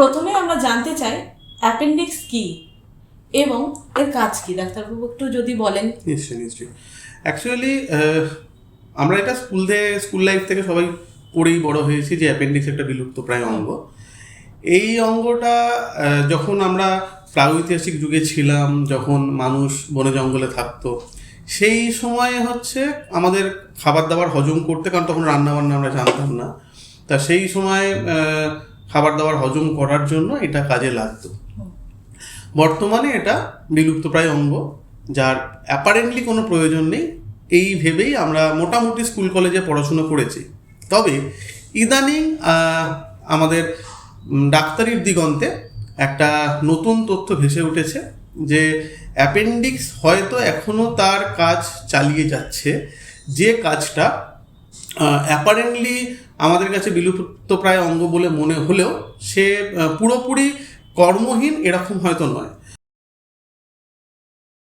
প্রথমে আমরা জানতে চাই অ্যাপেন্ডিক্স কি? এবং এর কাজ কি? ডাক্তারবাবু একটু যদি বলেন। নিশ্চয়ই নিশ্চয়ই। অ্যাকচুয়ালি আমরা এটা স্কুল থেকে স্কুল লাইফ থেকে সবাই পড়েই বড় হয়েছি যে অ্যাপেন্ডিক্স একটা বিলুপ্ত প্রায় অঙ্গ। এই অঙ্গটা যখন আমরা প্রাগৈতিহাসিক যুগে ছিলাম, যখন মানুষ বনে জঙ্গলে থাকতো, সেই সময়ে হচ্ছে আমাদের খাবার দাবার হজম করতে, কারণ তখন রান্না বান্না আমরা জানতাম না। তা সেই সময় খাবার দাবার হজম করার জন্য এটা কাজে লাগতো। বর্তমানে এটা বিলুপ্তপ্রায় অঙ্গ, যার অ্যাপারেন্টলি কোনো প্রয়োজন নেই। এই ভেবেই আমরা মোটামুটি স্কুল কলেজে পড়াশুনো করেছি। তবে ইদানিং আমাদের ডাক্তারির দিগন্তে একটা নতুন তথ্য ভেসে উঠেছে যে অ্যাপেন্ডিক্স হয়তো এখনও তার কাজ চালিয়ে যাচ্ছে। যে কাজটা অ্যাপারেন্টলি আমাদের কাছে বিলুপ্তপ্রায় অঙ্গ বলে মনে হলেও সে পুরোপুরি কর্মহীন এরকম হয়তো নয়।